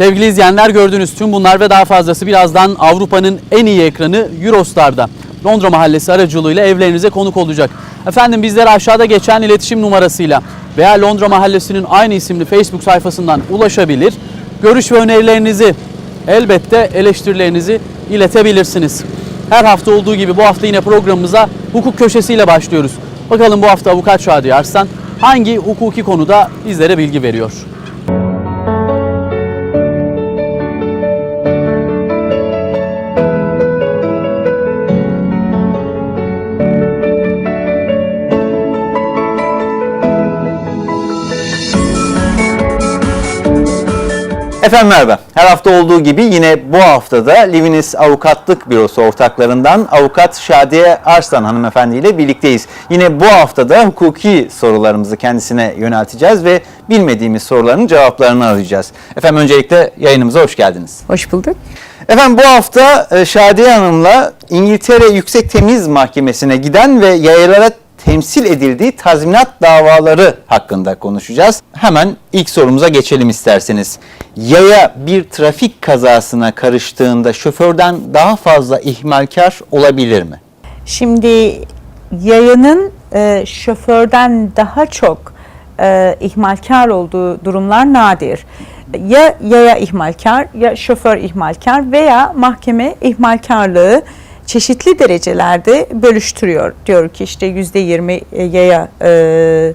Sevgili izleyenler gördünüz tüm bunlar ve daha fazlası birazdan Avrupa'nın en iyi ekranı Eurostar'da. Londra Mahallesi aracılığıyla evlerinize konuk olacak. Efendim bizlere aşağıda geçen iletişim numarasıyla veya Londra Mahallesi'nin aynı isimli Facebook sayfasından ulaşabilir. Görüş ve önerilerinizi elbette eleştirilerinizi iletebilirsiniz. Her hafta olduğu gibi bu hafta yine programımıza hukuk köşesiyle başlıyoruz. Bakalım bu hafta avukat Şadi Arslan hangi hukuki konuda bizlere bilgi veriyor? Efendim merhaba. Her hafta olduğu gibi yine bu haftada Livinis Avukatlık Bürosu ortaklarından avukat Şadiye Arslan hanımefendi ile birlikteyiz. Yine bu haftada hukuki sorularımızı kendisine yönelteceğiz ve bilmediğimiz soruların cevaplarını arayacağız. Efendim öncelikle yayınımıza hoş geldiniz. Hoş bulduk. Efendim bu hafta e, Şadiye Hanım'la İngiltere Yüksek Temiz Mahkemesi'ne giden ve yayalara temsil edildiği tazminat davaları hakkında konuşacağız. Hemen ilk sorumuza geçelim isterseniz. Yaya bir trafik kazasına karıştığında şoförden daha fazla ihmalkar olabilir mi? Şimdi yayının e, şoförden daha çok e, ihmalkar olduğu durumlar nadir. Ya yaya ihmalkar ya şoför ihmalkar veya mahkeme ihmalkarlığı çeşitli derecelerde bölüştürüyor. Diyor ki işte yüzde yirmi yaya e,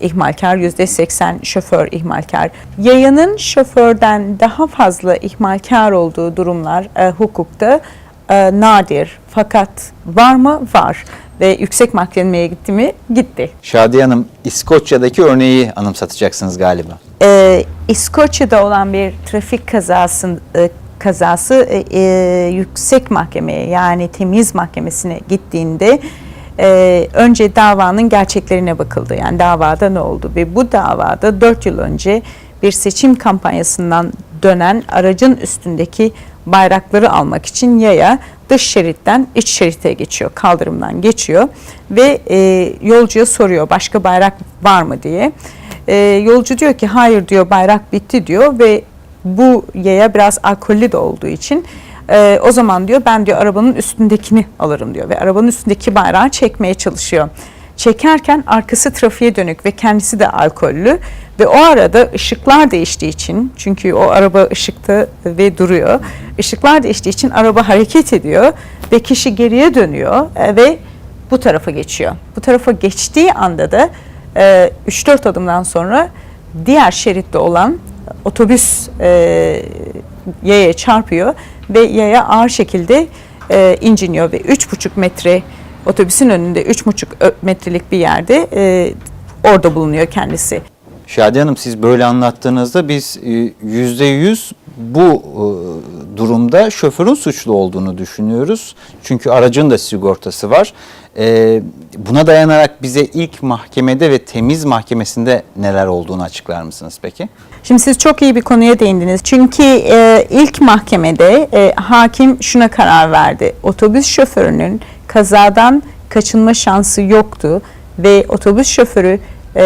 ihmalkar, yüzde seksen şoför ihmalkar. Yayanın şoförden daha fazla ihmalkar olduğu durumlar e, hukukta e, nadir. Fakat var mı? Var. Ve yüksek mahkemeye gitti mi? Gitti. Şadiye Hanım İskoçya'daki örneği anımsatacaksınız galiba. e, İskoçya'da olan bir trafik kazası e, kazası e, e, yüksek mahkemeye yani temiz mahkemesine gittiğinde e, önce davanın gerçeklerine bakıldı. Yani davada ne oldu ve bu davada 4 yıl önce bir seçim kampanyasından dönen aracın üstündeki bayrakları almak için yaya dış şeritten iç şerite geçiyor, kaldırımdan geçiyor ve e, yolcuya soruyor başka bayrak var mı diye. E, yolcu diyor ki hayır diyor bayrak bitti diyor ve bu yaya biraz alkollü de olduğu için e, o zaman diyor ben diyor arabanın üstündekini alırım diyor ve arabanın üstündeki bayrağı çekmeye çalışıyor. Çekerken arkası trafiğe dönük ve kendisi de alkollü ve o arada ışıklar değiştiği için çünkü o araba ışıkta ve duruyor. Işıklar değiştiği için araba hareket ediyor ve kişi geriye dönüyor e, ve bu tarafa geçiyor. Bu tarafa geçtiği anda da e, 3-4 adımdan sonra diğer şeritte olan otobüs e, yaya çarpıyor ve yaya ağır şekilde e, inciniyor ve 3,5 metre otobüsün önünde 3,5 metrelik bir yerde e, orada bulunuyor kendisi. Şadiye Hanım siz böyle anlattığınızda biz e, yüzde yüz bu e, durumda şoförün suçlu olduğunu düşünüyoruz. Çünkü aracın da sigortası var. E, Buna dayanarak bize ilk mahkemede ve temiz mahkemesinde neler olduğunu açıklar mısınız peki? Şimdi siz çok iyi bir konuya değindiniz. Çünkü e, ilk mahkemede e, hakim şuna karar verdi. Otobüs şoförünün kazadan kaçınma şansı yoktu ve otobüs şoförü e,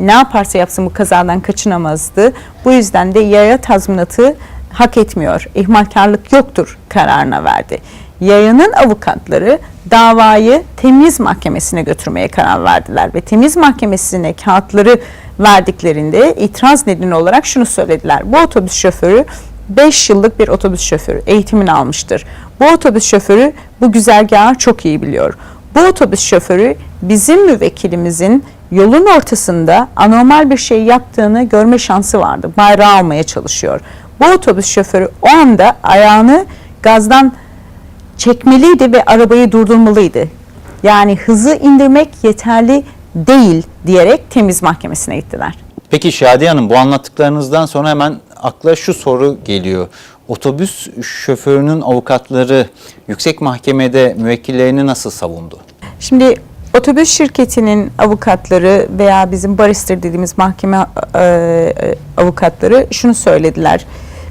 ne yaparsa yapsın bu kazadan kaçınamazdı. Bu yüzden de yaya tazminatı hak etmiyor. İhmalkarlık yoktur kararına verdi. Yayanın avukatları davayı temiz mahkemesine götürmeye karar verdiler ve temiz mahkemesine kağıtları verdiklerinde itiraz nedeni olarak şunu söylediler. Bu otobüs şoförü 5 yıllık bir otobüs şoförü eğitimini almıştır. Bu otobüs şoförü bu güzergahı çok iyi biliyor. Bu otobüs şoförü bizim müvekkilimizin yolun ortasında anormal bir şey yaptığını görme şansı vardı. Bayrağı almaya çalışıyor. Bu otobüs şoförü o anda ayağını gazdan çekmeliydi ve arabayı durdurmalıydı. Yani hızı indirmek yeterli değil diyerek temiz mahkemesine gittiler. Peki Şadiye Hanım bu anlattıklarınızdan sonra hemen akla şu soru geliyor. Otobüs şoförünün avukatları yüksek mahkemede müvekkillerini nasıl savundu? Şimdi otobüs şirketinin avukatları veya bizim barrister dediğimiz mahkeme e, e, avukatları şunu söylediler.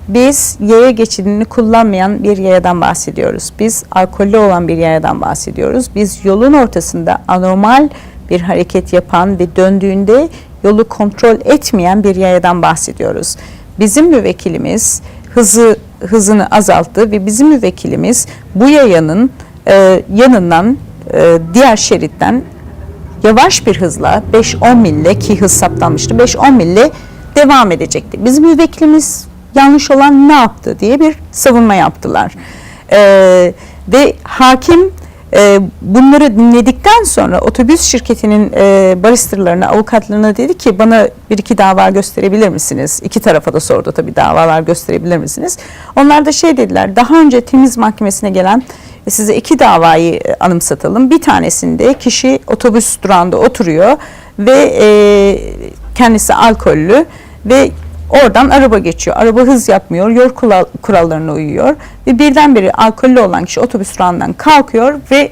Biz yaya geçidini kullanmayan bir yayadan bahsediyoruz. Biz alkollü olan bir yayadan bahsediyoruz. Biz yolun ortasında anormal bir hareket yapan ve döndüğünde yolu kontrol etmeyen bir yayadan bahsediyoruz. bizim müvekkilimiz hızı hızını azalttı ve bizim müvekkilimiz bu yayanın e, yanından diğer şeritten yavaş bir hızla 5-10 mille ki hız saptanmıştı 5-10 mille devam edecekti. Bizim müvekkilimiz yanlış olan ne yaptı diye bir savunma yaptılar. Ee, ve hakim e, bunları dinledikten sonra otobüs şirketinin e, baristerlarına, avukatlarına dedi ki bana bir iki dava gösterebilir misiniz? İki tarafa da sordu tabii davalar gösterebilir misiniz? Onlar da şey dediler daha önce temiz mahkemesine gelen e, size iki davayı e, anımsatalım. Bir tanesinde kişi otobüs durağında oturuyor ve e, kendisi alkollü ve oradan araba geçiyor. Araba hız yapmıyor, yol kural- kurallarına uyuyor ve birdenbire alkollü olan kişi otobüs durağından kalkıyor ve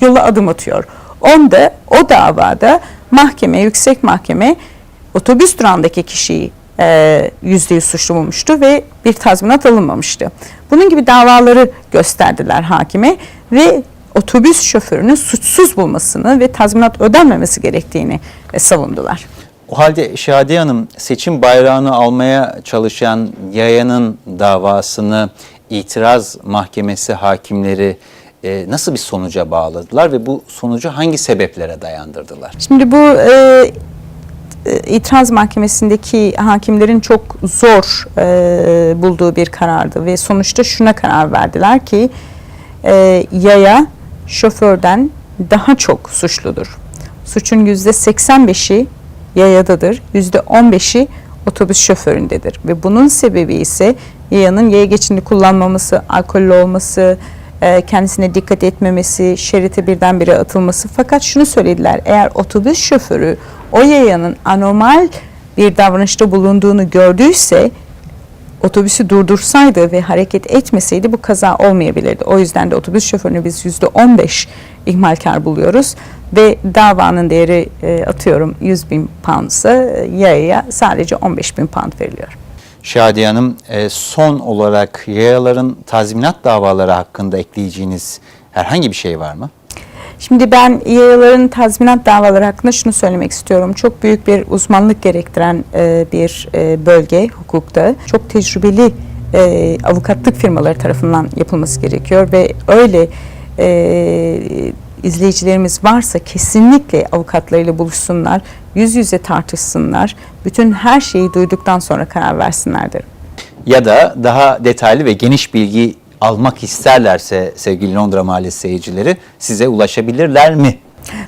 yola adım atıyor. Onda o davada mahkeme, yüksek mahkeme otobüs durağındaki kişiyi e, yüzde yüz suçlu bulmuştu ve bir tazminat alınmamıştı. Bunun gibi davaları gösterdiler hakime ve otobüs şoförünü suçsuz bulmasını ve tazminat ödenmemesi gerektiğini e, savundular. O halde Şadiye Hanım seçim bayrağını almaya çalışan yayanın davasını itiraz mahkemesi hakimleri e, nasıl bir sonuca bağladılar ve bu sonucu hangi sebeplere dayandırdılar? Şimdi bu e, e, itiraz mahkemesindeki hakimlerin çok zor e, bulduğu bir karardı ve sonuçta şuna karar verdiler ki e, yaya şoförden daha çok suçludur. Suçun yüzde 85'i yayadadır, yüzde 15'i otobüs şoföründedir ve bunun sebebi ise yayanın yaya geçidini kullanmaması, alkollü olması, e, kendisine dikkat etmemesi, şerite birdenbire atılması. Fakat şunu söylediler, eğer otobüs şoförü o yayanın anormal bir davranışta bulunduğunu gördüyse otobüsü durdursaydı ve hareket etmeseydi bu kaza olmayabilirdi. O yüzden de otobüs şoförünü biz yüzde 15 ihmalkar buluyoruz ve davanın değeri e, atıyorum 100 bin poundsa e, yayaya sadece 15 bin pound veriliyor. Şadiye Hanım e, son olarak yayaların tazminat davaları hakkında ekleyeceğiniz herhangi bir şey var mı? Şimdi ben yayaların tazminat davaları hakkında şunu söylemek istiyorum. Çok büyük bir uzmanlık gerektiren e, bir e, bölge hukukta. Çok tecrübeli e, avukatlık firmaları tarafından yapılması gerekiyor ve öyle e, izleyicilerimiz varsa kesinlikle avukatlarıyla buluşsunlar, yüz yüze tartışsınlar, bütün her şeyi duyduktan sonra karar versinler derim. Ya da daha detaylı ve geniş bilgi almak isterlerse sevgili Londra Mahallesi seyircileri size ulaşabilirler mi?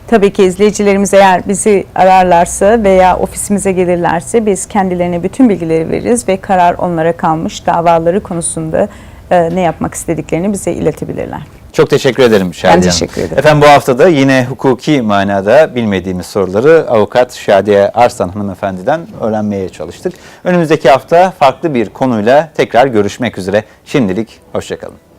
Tabii ki izleyicilerimiz eğer bizi ararlarsa veya ofisimize gelirlerse biz kendilerine bütün bilgileri veririz ve karar onlara kalmış davaları konusunda e, ne yapmak istediklerini bize iletebilirler. Çok teşekkür ederim Şadiye Hanım. teşekkür ederim. Efendim bu hafta da yine hukuki manada bilmediğimiz soruları avukat Şadiye Arslan hanımefendiden öğrenmeye çalıştık. Önümüzdeki hafta farklı bir konuyla tekrar görüşmek üzere. Şimdilik hoşçakalın.